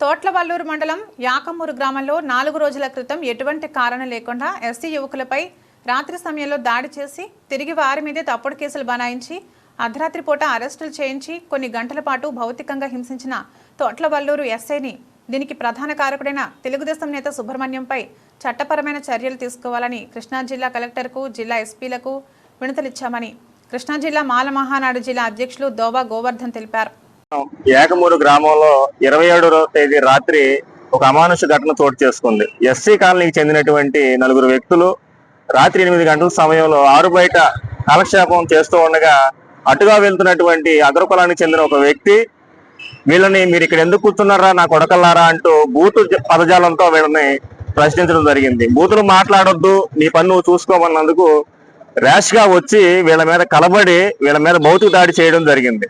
తోట్లవల్లూరు మండలం యాకమూరు గ్రామంలో నాలుగు రోజుల క్రితం ఎటువంటి కారణం లేకుండా ఎస్సీ యువకులపై రాత్రి సమయంలో దాడి చేసి తిరిగి వారి మీదే తప్పుడు కేసులు బనాయించి అర్ధరాత్రి పూట అరెస్టులు చేయించి కొన్ని గంటల పాటు భౌతికంగా హింసించిన తోట్లవల్లూరు ఎస్ఐని దీనికి ప్రధాన కారకుడైన తెలుగుదేశం నేత సుబ్రహ్మణ్యంపై చట్టపరమైన చర్యలు తీసుకోవాలని కృష్ణా జిల్లా కలెక్టర్కు జిల్లా ఎస్పీలకు వినతులిచ్చామని కృష్ణా జిల్లా మాల మహానాడు జిల్లా అధ్యక్షులు దోబా గోవర్ధన్ తెలిపారు. ఏకమూరు గ్రామంలో ఇరవై ఏడవ తేదీ రాత్రి ఒక అమానుష ఘటన చోటు చేసుకుంది. ఎస్సీ కాలనీకి చెందినటువంటి నలుగురు వ్యక్తులు రాత్రి ఎనిమిది గంటల సమయంలో ఆరు బయట కాలక్షేపం చేస్తూ ఉండగా అటుగా వెళ్తున్నటువంటి అగ్రకులానికి చెందిన ఒక వ్యక్తి వీళ్ళని మీరు ఇక్కడ ఎందుకు కూర్చున్నారా? నా కొడకల్లారా? అంటూ బూతు పదజాలంతో వీళ్ళని ప్రశ్నించడం జరిగింది. బూతులు మాట్లాడొద్దు నీ పని నువ్వు చూసుకోమన్నందుకు ర్యాష్గా వచ్చి వీళ్ళ మీద కలబడి వీళ్ళ మీద భౌతిక దాడి చేయడం జరిగింది.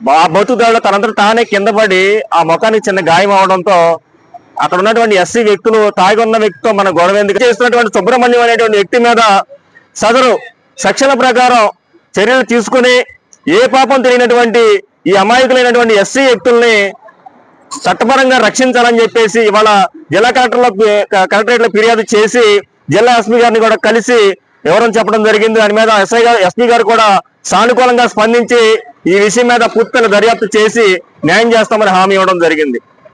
ఆ భౌతిక దాడిలో తనంతట తానే కింద పడి ఆ ముఖానికి చిన్న గాయం అవడంతో అక్కడ ఉన్నటువంటి ఎస్సీ వ్యక్తులు తాగి ఉన్న వ్యక్తితో మన గొడవ ఎందుకు చేస్తున్నటువంటి సుబ్రహ్మణ్యం అనేటువంటి వ్యక్తి మీద సదరు శిక్షణ ప్రకారం చర్యలు తీసుకుని ఏ పాపం తెలియనటువంటి ఈ అమాయకులైనటువంటి ఎస్సీ వ్యక్తుల్ని చట్టపరంగా రక్షించాలని చెప్పేసి ఇవాళ జిల్లా కలెక్టర్లో కలెక్టరేట్లో ఫిర్యాదు చేసి జిల్లా ఎస్పీ గారిని కూడా కలిసి వివరం చెప్పడం జరిగింది. దాని మీద ఎస్ఐ గారు ఎస్పీ గారు కూడా సానుకూలంగా స్పందించి ఈ విషయం మీద పూర్తిగా దర్యాప్తు చేసి న్యాయం చేస్తామని హామీ ఇవ్వడం జరిగింది.